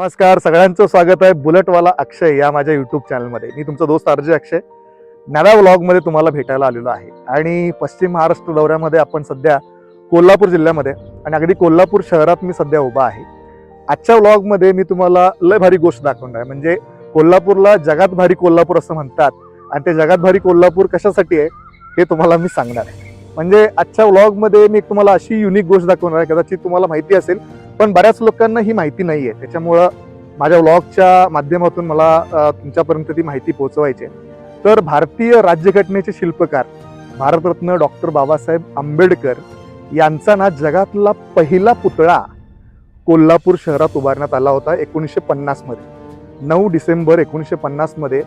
नमस्कार सगळ्यांचं स्वागत आहे बुलेटवाला अक्षय या माझ्या युट्यूब चॅनलमध्ये मी तुमचा दोस्त अर्जय अक्षय. नव्या व्लॉगमध्ये तुम्हाला भेटायला आलेलो आहे. आणि पश्चिम महाराष्ट्र दौऱ्यामध्ये आपण सध्या कोल्हापूर जिल्ह्यामध्ये आणि अगदी कोल्हापूर शहरात मी सध्या उभा आहे. आजच्या व्लॉगमध्ये मी तुम्हाला लय भारी गोष्ट दाखवणार आहे. म्हणजे कोल्हापूरला जगात भारी कोल्हापूर असं म्हणतात आणि ते जगात भारी कोल्हापूर कशासाठी आहे हे तुम्हाला मी सांगणार आहे. म्हणजे आजच्या व्लॉगमध्ये मी तुम्हाला अशी युनिक गोष्ट दाखवणार आहे कदाचित तुम्हाला माहिती असेल पण बऱ्याच लोकांना ही माहिती नाही आहे त्याच्यामुळं माझ्या व्लॉगच्या माध्यमातून मला तुमच्यापर्यंत ती माहिती पोहोचवायची आहे. तर भारतीय राज्यघटनेचे शिल्पकार भारतरत्न डॉक्टर बाबासाहेब आंबेडकर यांचा ना जगातला पहिला पुतळा कोल्हापूर शहरात उभारण्यात आला होता एकोणीसशे पन्नासमध्ये नऊ डिसेंबर एकोणीसशे पन्नासमध्ये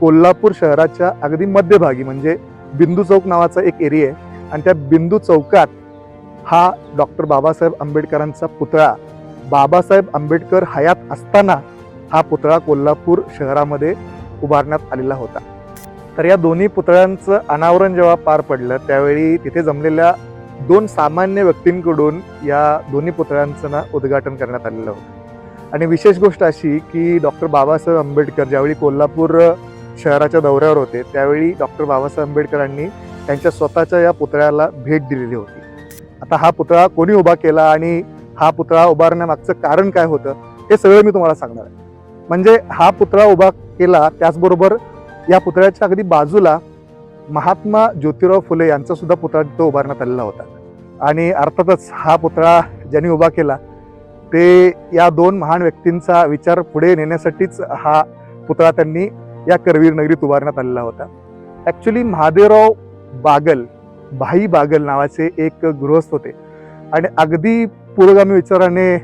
कोल्हापूर शहराच्या अगदी मध्यभागी म्हणजे बिंदू चौक नावाचा एक एरिया आहे आणि त्या बिंदू चौकात हा डॉक्टर बाबासाहेब आंबेडकरांचा पुतळा. बाबासाहेब आंबेडकर हयात असताना हा पुतळा कोल्हापूर शहरामध्ये उभारण्यात आलेला होता. तर या दोन्ही पुतळ्यांचं अनावरण जेव्हा पार पडलं त्यावेळी तिथे जमलेल्या दोन सामान्य व्यक्तींकडून या दोन्ही पुतळ्यांचं ना उद्घाटन करण्यात आलेलं होतं. आणि विशेष गोष्ट अशी की डॉक्टर बाबासाहेब आंबेडकर ज्यावेळी कोल्हापूर शहराच्या दौऱ्यावर होते त्यावेळी डॉक्टर बाबासाहेब आंबेडकरांनी त्यांच्या स्वतःच्या या पुतळ्याला भेट दिलेली होती. आता हा पुतळा कोणी उभा केला आणि हा पुतळा उभारण्यामागचं कारण काय होतं हे सगळं मी तुम्हाला सांगणार आहे. म्हणजे हा पुतळा उभा केला त्याचबरोबर या पुतळ्याच्या अगदी बाजूला महात्मा ज्योतिराव फुले यांचा सुद्धा पुतळा तिथं उभारण्यात आलेला होता. आणि अर्थातच हा पुतळा ज्यांनी उभा केला ते या दोन महान व्यक्तींचा विचार पुढे नेण्यासाठीच हा पुतळा त्यांनी या करवीर नगरीत उभारण्यात आलेला होता. ॲक्च्युली महादेवराव बागल भाई बागल नावाचे एक गृहस्थ होते. आणि अगदी पुरोगामी विचाराने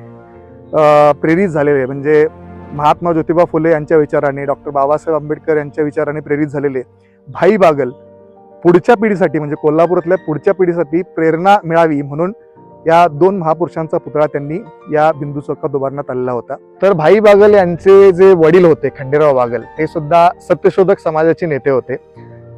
प्रेरित झालेले म्हणजे महात्मा ज्योतिबा फुले यांच्या विचाराने डॉक्टर बाबासाहेब आंबेडकर यांच्या विचाराने प्रेरित झालेले भाई बागल पुढच्या पिढीसाठी म्हणजे कोल्हापुरातल्या पुढच्या पिढीसाठी प्रेरणा मिळावी म्हणून या दोन महापुरुषांचा पुतळा त्यांनी या बिंदू चौकात उभारण्यात आलेला होता. तर भाई बागल यांचे जे वडील होते खंडेराव बागल ते सुद्धा सत्यशोधक समाजाचे नेते होते.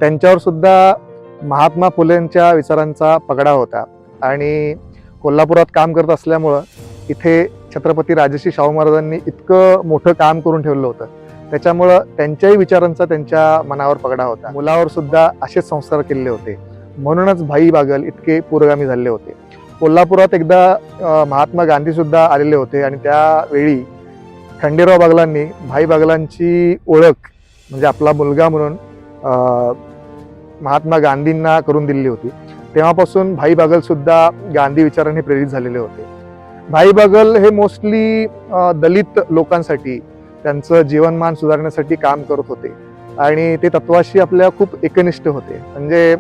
त्यांच्यावर सुद्धा महात्मा फुलेंच्या विचारांचा पगडा होता. आणि कोल्हापुरात काम करत असल्यामुळं इथे छत्रपती राजश्री शाहू महाराजांनी इतकं मोठं काम करून ठेवलं होतं. त्याच्यामुळं त्यांच्याही विचारांचा त्यांच्या मनावर पगडा होता. मुलावर सुद्धा असेच संस्कार केलेले होते. म्हणूनच भाई बागल इतके पुरोगामी झाले होते. कोल्हापुरात एकदा महात्मा गांधीसुद्धा आलेले होते आणि त्यावेळी खंडेराव बागलांनी भाई बागलांची ओळख म्हणजे आपला मुलगा म्हणून महात्मा गांधींना करून दिली होती. तेव्हापासून भाई बागल सुद्धा गांधी विचाराने प्रेरित झालेले होते. भाई बागल हे मोस्टली दलित लोकांसाठी त्यांचं जीवनमान सुधारण्यासाठी काम करत होते. आणि ते तत्वाशी आपल्या खूप एकनिष्ठ होते. म्हणजे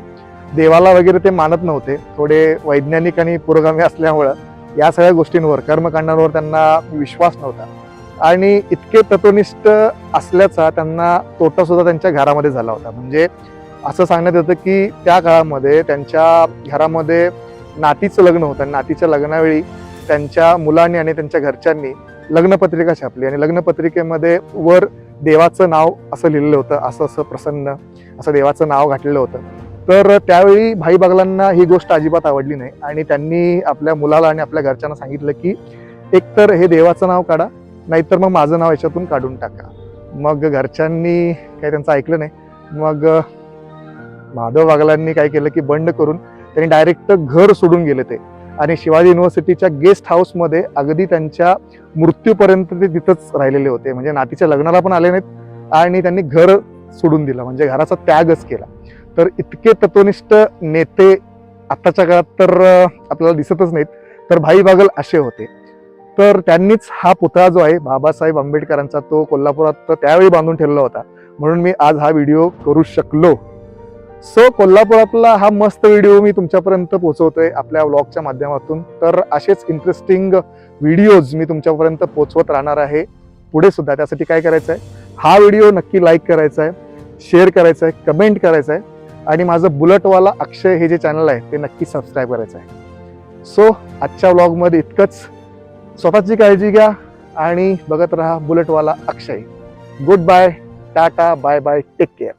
देवाला वगैरे ते मानत नव्हते. थोडे वैज्ञानिक आणि पुरोगामी असल्यामुळं या सगळ्या गोष्टींवर कर्मकांडांवर त्यांना विश्वास नव्हता. आणि इतके तत्वनिष्ठ असल्याचा त्यांना तोटा सुद्धा त्यांच्या घरामध्ये झाला होता. म्हणजे असं सांगण्यात येतं की त्या काळामध्ये त्यांच्या घरामध्ये नातीचं लग्न होतं. आणि नातीच्या लग्नावेळी त्यांच्या मुलांनी आणि त्यांच्या घरच्यांनी लग्नपत्रिका छापली. आणि लग्नपत्रिकेमध्ये वर देवाचं नाव असं लिहिलेलं होतं. असं असं प्रसन्न असं देवाचं नाव घातलेलं होतं. तर त्यावेळी भाई बागलांना ही गोष्ट अजिबात आवडली नाही. आणि त्यांनी आपल्या मुलाला आणि आपल्या घरच्यांना सांगितलं की एकतर हे देवाचं नाव काढा नाहीतर मग माझं नाव याच्यातून काढून टाका. मग घरच्यांनी काही त्यांचं ऐकलं नाही. मग माधव बागलांनी काय केलं की बंड करून त्यांनी डायरेक्ट घर सोडून गेले ते. आणि शिवाजी युनिव्हर्सिटीच्या गेस्ट हाऊसमध्ये अगदी त्यांच्या मृत्यूपर्यंत ते तिथंच राहिलेले होते. म्हणजे नातीच्या लग्नाला पण आले नाहीत आणि त्यांनी घर सोडून दिलं. म्हणजे घराचा त्यागच केला. तर इतके तत्वनिष्ठ नेते आत्ताच्या काळात तर आपल्याला दिसतच नाहीत. तर भाई बागल असे होते. तर त्यांनीच हा पुतळा जो आहे बाबासाहेब आंबेडकरांचा तो कोल्हापुरात त्यावेळी बांधून ठेवला होता. म्हणून मी आज हा व्हिडिओ करू शकलो. सो कोल्हापुरातला हा मस्त व्हिडिओ मी तुमच्यापर्यंत पोहोचवतोय आपल्या व्लॉगच्या माध्यमातून. तर असेच इंटरेस्टिंग व्हिडिओज मी तुमच्यापर्यंत पोहोचवत राहणार आहे. पुढे सुद्धा त्यासाठी काय करायचं आहे हा व्हिडिओ नक्की लाईक करायचा आहे शेअर करायचा आहे कमेंट करायचं आहे आणि माझं बुलेटवाला अक्षय हे जे चॅनल आहे ते नक्की सबस्क्राईब करायचं आहे सो आजच्या व्लॉगमध्ये इतकंच. स्वतःची काळजी घ्या आणि बघत राहा बुलेटवाला Akshay. Good bye tata bye bye take care